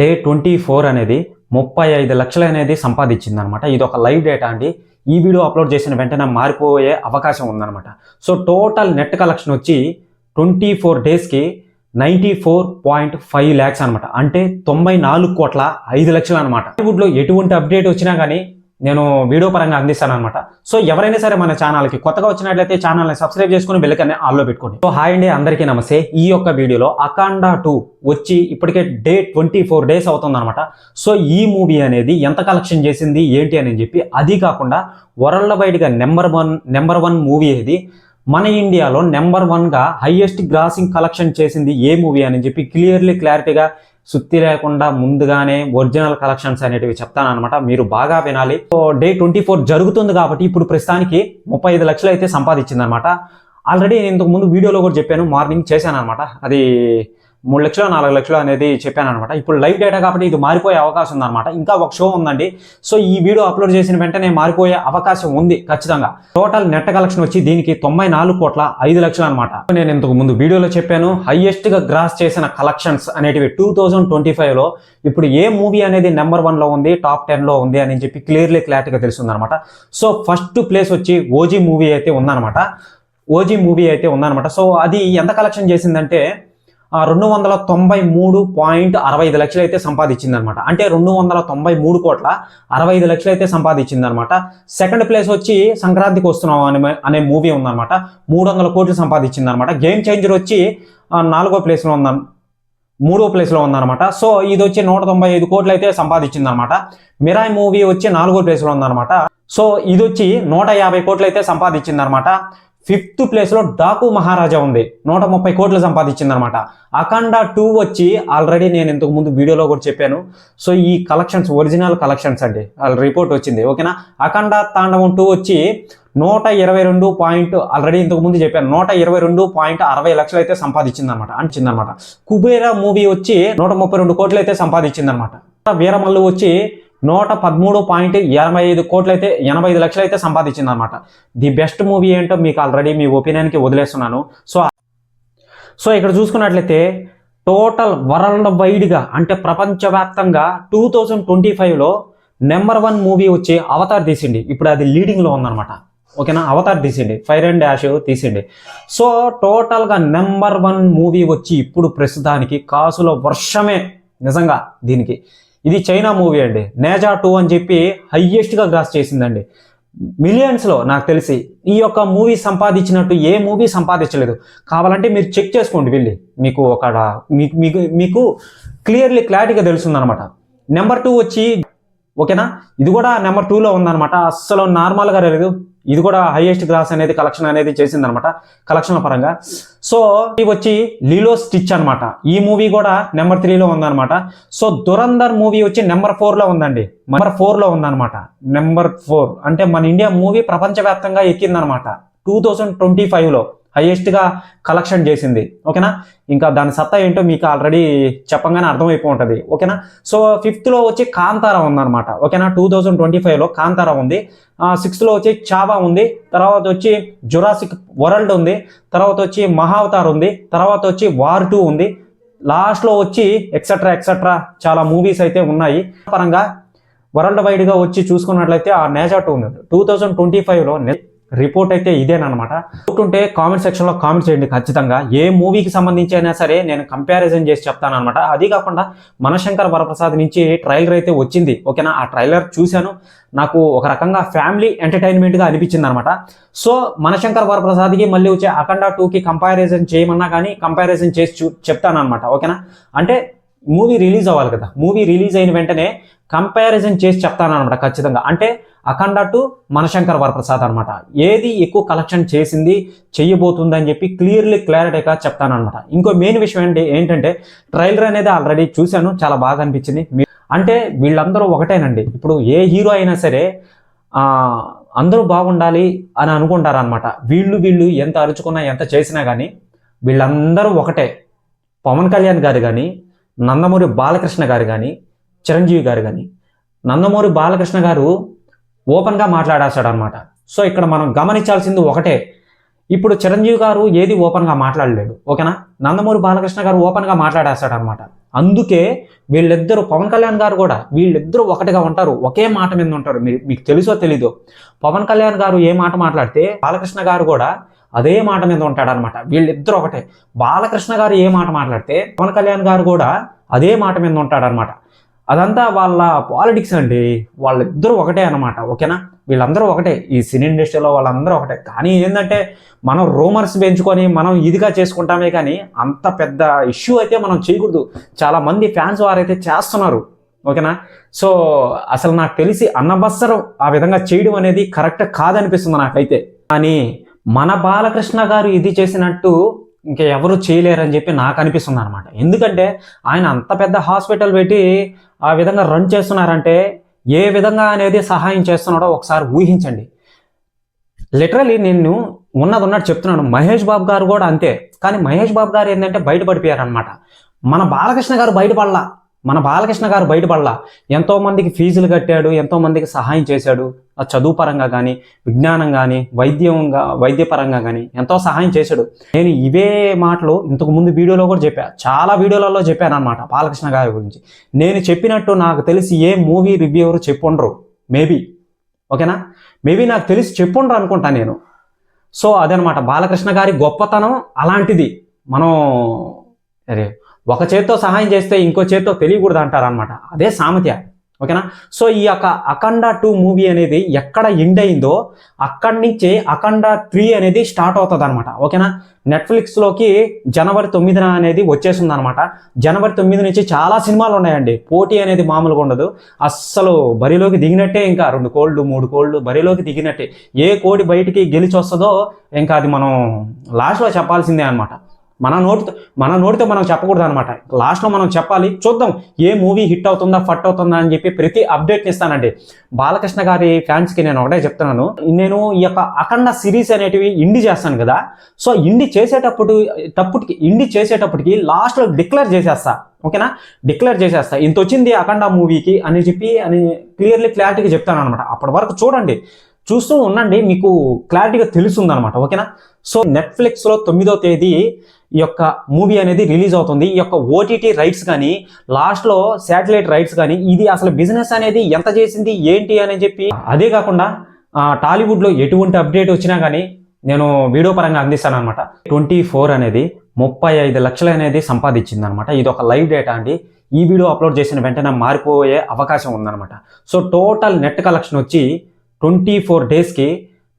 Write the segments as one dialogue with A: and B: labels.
A: Day twenty four అనేది ముప్పై ఐదు లక్షలు అనేది సంపాదించింది అనమాట ఇది ఒక లైవ్ డేటా అండి. ఈ వీడియో అప్లోడ్ చేసిన వెంటనే మారిపోయే అవకాశం ఉందన్నమాట సో టోటల్ నెట్ కలెక్షన్ వచ్చి ట్వంటీ ఫోర్ డేస్కి ninety four point five lakhs అనమాట. అంటే తొంభై నాలుగు కోట్ల ఐదు లక్షలు అనమాట. బాలీవుడ్లో ఎటువంటి అప్డేట్ వచ్చినా కానీ నేను వీడియో పరంగా అందిస్తాను అనమాట సో ఎవరైనా సరే మన ఛానల్కి కొత్తగా వచ్చినట్లయితే ఛానల్ని సబ్స్క్రైబ్ చేసుకుని బెల్లకనే ఆల్లో పెట్టుకోండి. సో హాయ్ అండి అందరికీ నమస్తే. ఈ యొక్క వీడియోలో అకాండా టూ వచ్చి ఇప్పటికే డే ట్వంటీ ఫోర్ డేస్ అవుతుంది అనమాట సో ఈ మూవీ అనేది ఎంత కలెక్షన్ చేసింది ఏంటి అని చెప్పి అది కాకుండా వరల్డ్ వైడ్గా number one number one movie ఇది మన ఇండియాలో నెంబర్ వన్గా హైయెస్ట్ గ్రాసింగ్ కలెక్షన్ చేసింది ఏ మూవీ అని చెప్పి క్లియర్లీ క్లారిటీగా సుత్తి లేకుండా ముందుగానే ఒరిజినల్ కలెక్షన్స్ అనేటివి చెప్తాను అనమాట మీరు బాగా వినాలి. డే ట్వంటీ ఫోర్ జరుగుతుంది కాబట్టి ఇప్పుడు ప్రస్తుతానికి ముప్పై ఐదు లక్షలు అయితే సంపాదించింది అనమాట ఆల్రెడీ నేను ఇంతకు ముందు వీడియోలో కూడా చెప్పాను మార్నింగ్ చేశాను అనమాట అది మూడు లక్షలు నాలుగు లక్షలు అనేది చెప్పాను అనమాట ఇప్పుడు లైవ్ డేటా కాబట్టి ఇది మారిపోయే అవకాశం ఉందన్నమాట. ఇంకా ఒక షో ఉందండి. సో ఈ వీడియో అప్లోడ్ చేసిన వెంటనే మారిపోయే అవకాశం ఉంది ఖచ్చితంగా. టోటల్ నెట్ కలెక్షన్ వచ్చి దీనికి తొంభై నాలుగు కోట్ల ఐదు లక్షలు అనమాట నేను ఇంతకు ముందు వీడియోలో చెప్పాను హైయెస్ట్గా గ్రాస్ చేసిన కలెక్షన్స్ అనేటివి టూ థౌజండ్ ట్వంటీ ఫైవ్లో ఇప్పుడు ఏ మూవీ అనేది నెంబర్ వన్లో ఉంది టాప్ టెన్లో ఉంది అని చెప్పి క్లియర్లీ క్లారిటీగా తెలుస్తుంది అనమాట సో ఫస్ట్ ప్లేస్ వచ్చి ఓజీ మూవీ అయితే ఉందన్నమాట. ఓజీ మూవీ అయితే ఉందన్నమాట. సో అది ఎంత కలెక్షన్ చేసిందంటే రెండు వందల తొంభై మూడు పాయింట్ అరవై ఐదు లక్షలు అయితే సంపాదించింది అనమాట అంటే రెండు వందల తొంభై మూడు కోట్ల అరవై ఐదు లక్షలు అయితే సంపాదించింది అనమాట సెకండ్ ప్లేస్ వచ్చి సంక్రాంతికి వస్తున్నాం అనే అనే మూవీ ఉందనమాట. మూడు వందల కోట్లు సంపాదించింది అనమాట గేమ్ చేంజర్ వచ్చి నాలుగో ప్లేస్లో ఉంద మూడో ప్లేస్లో ఉందన్నమాట సో ఇది వచ్చి నూట తొంభై ఐదు కోట్లు అయితే సంపాదించింది అనమాట మిరాయ్ మూవీ వచ్చి నాలుగో ప్లేస్లో ఉందన్నమాట సో ఇది వచ్చి నూట యాభై కోట్లు అయితే సంపాదించింది అనమాట ఫిఫ్త్ ప్లేస్లో డాకు మహారాజా ఉంది. నూట ముప్పై కోట్లు సంపాదించింది అనమాట అఖండ టూ వచ్చి ఆల్రెడీ నేను ఇంతకు ముందు వీడియోలో కూడా చెప్పాను. సో ఈ కలెక్షన్స్ ఒరిజినల్ కలెక్షన్స్ అండి. వాళ్ళ రిపోర్ట్ వచ్చింది. ఓకేనా? అఖండ తాండవం టూ వచ్చి నూట ఇరవై రెండు పాయింట్ ఆల్రెడీ ఇంతకు ముందు చెప్పాను. నూట ఇరవై రెండు పాయింట్ అరవై లక్షలు అయితే సంపాదించింది అనమాట అనమాట కుబేరా మూవీ వచ్చి నూట ముప్పై రెండు కోట్లు అయితే సంపాదించింది అనమాట వీరమల్లు వచ్చి నూట పదమూడు పాయింట్ ఎనభై ఐదు కోట్లు అయితే ఎనభై ఐదు లక్షలు అయితే సంపాదించింది అనమాట ది బెస్ట్ మూవీ ఏంటో మీకు ఆల్రెడీ మీ ఒపీనియన్కి వదిలేస్తున్నాను. సో సో ఇక్కడ చూసుకున్నట్లయితే టోటల్ వరల్డ్ వైడ్గా అంటే ప్రపంచవ్యాప్తంగా టూ థౌజండ్ ట్వంటీ ఫైవ్లో నెంబర్ వన్ మూవీ వచ్చి అవతార్ తీసిండి ఇప్పుడు అది లీడింగ్లో ఉందన్నమాట. ఓకేనా? అవతార్ తీసిండి ఫైర్ అండ్ డాష్ తీసిండి సో టోటల్గా నెంబర్ వన్ మూవీ వచ్చి ఇప్పుడు ప్రస్తుతానికి కాసుల వర్షమే నిజంగా దీనికి. ఇది చైనా మూవీ అండి. నేజా టూ అని చెప్పి హయ్యెస్ట్గా గ్రాస్ చేసిందండి. మిలియన్స్లో నాకు తెలిసి ఈ యొక్క మూవీ సంపాదించినట్టు ఏ మూవీ సంపాదించలేదు. కావాలంటే మీరు చెక్ చేసుకోండి వెళ్ళి. మీకు ఒక మీకు మీకు మీకు క్లియర్లీ క్లారిటీగా తెలుస్తుందనమాట నెంబర్ టూ వచ్చి ఓకేనా? ఇది కూడా నెంబర్ టూలో ఉందనమాట అస్సలు నార్మల్గా లేదు ఇది కూడా హైయెస్ట్ గ్రాస్ అనేది కలెక్షన్ అనేది చేసిందనమాట కలెక్షన్ పరంగా. సో ఇది వచ్చి లీలో స్టిచ్ అనమాట. ఈ మూవీ కూడా నెంబర్ త్రీలో ఉందన్నమాట సో దురందర్ మూవీ వచ్చి నెంబర్ ఫోర్లో ఉందండి. నెంబర్ ఫోర్లో ఉందన్నమాట నెంబర్ ఫోర్ అంటే మన ఇండియా మూవీ ప్రపంచవ్యాప్తంగా ఎక్కిందనమాట. టూ థౌజండ్ ట్వంటీ ఫైవ్లో హైయెస్ట్గా కలెక్షన్ చేసింది. ఓకేనా? ఇంకా దాని సత్తా ఏంటో మీకు ఆల్రెడీ చెప్పంగానే అర్థమైపో ఉంటుంది. ఓకేనా? సో ఫిఫ్త్లో వచ్చి కాంతారా ఉందన్నమాట. ఓకేనా? టూ థౌజండ్ ట్వంటీ ఫైవ్లో కాంతారా ఉంది. సిక్స్త్లో వచ్చి చావా ఉంది. తర్వాత వచ్చి జురాసిక్ వరల్డ్ ఉంది. తర్వాత వచ్చి మహావతార్ ఉంది. తర్వాత వచ్చి వార్ టూ ఉంది. లాస్ట్లో వచ్చి ఎక్సెట్రా ఎక్సెట్రా చాలా మూవీస్ అయితే ఉన్నాయి. పరంగా వరల్డ్ వైడ్గా వచ్చి చూసుకున్నట్లయితే ఆ నేజా టూ ఉంది. టూ థౌజండ్ ట్వంటీ ఫైవ్లో రిపోర్ట్ అయితే ఇదేనమాట డౌట్ ఉంటే కామెంట్ సెక్షన్లో కామెంట్ చేయండి ఖచ్చితంగా. ఏ మూవీకి సంబంధించి అయినా సరే నేను కంపారిజన్ చేసి చెప్తాను అనమాట అది కాకుండా మనశంకర్ వరప్రసాద్ నుంచి ట్రైలర్ అయితే వచ్చింది. ఓకేనా? ఆ ట్రైలర్ చూశాను. నాకు ఒక రకంగా ఫ్యామిలీ ఎంటర్టైన్మెంట్గా అనిపించింది అనమాట సో మనశంకర్ వరప్రసాద్కి మళ్ళీ వచ్చే అఖండ టూకి కంపారిజన్ చేయమన్నా కానీ కంపారిజన్ చేసి చూ చెప్తాను అనమాట ఓకేనా? అంటే మూవీ రిలీజ్ అవ్వాలి కదా. మూవీ రిలీజ్ అయిన వెంటనే కంపారిజన్ చేసి చెప్తాను అనమాట ఖచ్చితంగా. అంటే అఖండ టు మనశంకర్ వరప్రసాద్ అనమాట ఏది ఎక్కువ కలెక్షన్ చేసింది చెయ్యబోతుంది అని చెప్పి క్లియర్లీ క్లారిటీగా చెప్తాను అనమాట ఇంకో మెయిన్ విషయం ఏంటి ఏంటంటే ట్రైలర్ అనేది ఆల్రెడీ చూశాను చాలా బాగా అనిపించింది. మీ- అంటే వీళ్ళందరూ ఒకటేనండి. ఇప్పుడు ఏ హీరో అయినా సరే అందరూ బాగుండాలి అని అనుకుంటారు అనమాట వీళ్ళు వీళ్ళు ఎంత అరుచుకున్నా ఎంత చేసినా కానీ వీళ్ళందరూ ఒకటే. పవన్ కళ్యాణ్ గారు కానీ నందమూరి బాలకృష్ణ గారు కానీ చిరంజీవి గారు కానీ నందమూరి బాలకృష్ణ గారు ఓపెన్గా మాట్లాడేస్తాడు అనమాట సో ఇక్కడ మనం గమనించాల్సింది ఒకటే. ఇప్పుడు చిరంజీవి గారు ఏది ఓపెన్గా మాట్లాడలేడు ఓకేనా? నందమూరి బాలకృష్ణ గారు ఓపెన్గా మాట్లాడేస్తాడు అనమాట అందుకే వీళ్ళిద్దరూ పవన్ కళ్యాణ్ గారు కూడా వీళ్ళిద్దరూ ఒకటిగా ఉంటారు ఒకే మాట మీద ఉంటారు. మీరు మీకు తెలుసో తెలీదో? పవన్ కళ్యాణ్ గారు ఏ మాట మాట్లాడితే బాలకృష్ణ గారు కూడా అదే మాట మీద ఉంటాడనమాట. వీళ్ళిద్దరూ ఒకటే. బాలకృష్ణ గారు ఏ మాట మాట్లాడితే పవన్ కళ్యాణ్ గారు కూడా అదే మాట మీద ఉంటాడనమాట. అదంతా వాళ్ళ పాలిటిక్స్ అండి. వాళ్ళిద్దరూ ఒకటే అనమాట ఓకేనా? వీళ్ళందరూ ఒకటే. ఈ సినీ ఇండస్ట్రీలో వాళ్ళందరూ ఒకటే. కానీ ఏంటంటే మనం రూమర్స్ పెంచుకొని మనం ఇదిగా చేసుకుంటామే కానీ అంత పెద్ద ఇష్యూ అయితే మనం చేయకూడదు. చాలా మంది ఫ్యాన్స్ వారైతే చేస్తున్నారు. ఓకేనా? సో అసలు నాకు తెలిసి అన్నవసరం ఆ విధంగా చేయడం అనేది కరెక్ట్ కాదనిపిస్తుంది నాకైతే. కానీ మన బాలకృష్ణ గారు ఇది చేసినట్టు ఇంకా ఎవరు చేయలేరని చెప్పి నాకు అనిపిస్తుంది అనమాట ఎందుకంటే ఆయన అంత పెద్ద హాస్పిటల్ పెట్టి ఆ విధంగా రన్ చేస్తున్నారంటే ఏ విధంగా అనేది సహాయం చేస్తున్నాడో ఒకసారి ఊహించండి. లిటరలీ నేను ఉన్నది ఉన్నట్టు చెప్తున్నాను మహేష్ బాబు గారు కూడా అంతే. కానీ మహేష్ బాబు గారు ఏంటంటే బయటపడిపోయారనమాట మన బాలకృష్ణ గారు బయటపడలా. మన బాలకృష్ణ గారు బయటపడలా. ఎంతోమందికి ఫీజులు కట్టాడు ఎంతోమందికి సహాయం చేశాడు. ఆ చదువు పరంగా కానీ విజ్ఞానం కానీ వైద్యంగా వైద్యపరంగా కానీ ఎంతో సహాయం చేశాడు. నేను ఇవే మాటలు ఇంతకు ముందు వీడియోలో కూడా చెప్పా. చాలా వీడియోలలో చెప్పాను అనమాట బాలకృష్ణ గారి గురించి. నేను చెప్పినట్టు నాకు తెలిసి ఏ మూవీ రివ్యూవర్ చెప్పుండ్రు. మేబీ. ఓకేనా? మేబీ నాకు తెలిసి చెప్పుండ్రు అనుకుంటా నేను. సో అదనమాట బాలకృష్ణ గారి గొప్పతనం అలాంటిది. మనం అరే ఒక చేత్తో సహాయం చేస్తే ఇంకో చేత్తో తెలియకూడదు అంటారు అనమాట అదే సామర్థ్య ఓకేనా? సో ఈ యొక్క అఖండ టూ మూవీ అనేది ఎక్కడ ఎండ్ అయిందో అక్కడి నుంచే అఖండ త్రీ అనేది స్టార్ట్ అవుతుంది అనమాట ఓకేనా? నెట్ఫ్లిక్స్లోకి జనవరి తొమ్మిదిన అనేది వచ్చేసింది అనమాట జనవరి తొమ్మిది నుంచి చాలా సినిమాలు ఉన్నాయండి. పోటీ అనేది మామూలుగా ఉండదు. అస్సలు బరిలోకి దిగినట్టే ఇంకా రెండు కోళ్ళు మూడు కోళ్ళు బరిలోకి దిగినట్టే. ఏ కోడి బయటికి గెలిచి వస్తుందో ఇంకా అది మనం లాస్ట్లో చెప్పాల్సిందే అనమాట మన నోటితో మన నోటితో మనం చెప్పకూడదు అనమాట లాస్ట్లో మనం చెప్పాలి చూద్దాం ఏ మూవీ హిట్ అవుతుందా ఫట్ అవుతుందా అని చెప్పి ప్రతి అప్డేట్ ఇస్తానండి. బాలకృష్ణ గారి ఫ్యాన్స్కి నేను ఒకటే చెప్తున్నాను. నేను ఈ యొక్క అఖండ సిరీస్ అనేటివి ఇండి చేస్తాను కదా. సో ఇండి చేసేటప్పుడు తప్పటికి ఇండి చేసేటప్పటికి లాస్ట్లో డిక్లేర్ చేసేస్తా. ఓకేనా? డిక్లేర్ చేసేస్తా. ఇంత వచ్చింది అఖండ మూవీకి అని చెప్పి అని క్లియర్లీ క్లారిటీగా చెప్తాను అనమాట అప్పటి వరకు చూడండి. చూస్తూ ఉండండి మీకు క్లారిటీగా తెలుస్తుంది అనమాట ఓకేనా? సో నెట్ఫ్లిక్స్లో తొమ్మిదో తేదీ ఈ యొక్క మూవీ అనేది రిలీజ్ అవుతుంది. ఈ యొక్క ఓటీటీ రైట్స్ కానీ లాస్ట్లో శాటిలైట్ రైట్స్ కానీ ఇది అసలు బిజినెస్ అనేది ఎంత చేసింది ఏంటి అని చెప్పి అదే కాకుండా టాలీవుడ్లో ఎటువంటి అప్డేట్ వచ్చినా కానీ నేను వీడియో పరంగా అందిస్తాను అనమాట ట్వంటీ ఫోర్ అనేది ముప్పై ఐదు లక్షలు అనేది సంపాదించింది అనమాట ఇది ఒక లైవ్ డేటా అండి. ఈ వీడియో అప్లోడ్ చేసిన వెంటనే మారిపోయే అవకాశం ఉందన్నమాట. సో టోటల్ నెట్ కలెక్షన్ వచ్చి ట్వంటీ ఫోర్ డేస్కి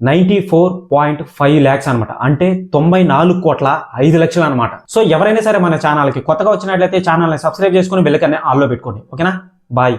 A: ninety four point five lakhs అనమాట అంటే తొంభై నాలుగు కోట్ల ఐదు లక్షలు అనమాట సో ఎవరైనా సరే మన ఛానల్కి కొత్తగా వచ్చినట్లయితే ఛానల్ని సబ్స్క్రైబ్ చేసుకుని బెల్లకనే ఆల్లో పెట్టుకోండి. ఓకేనా? బాయ్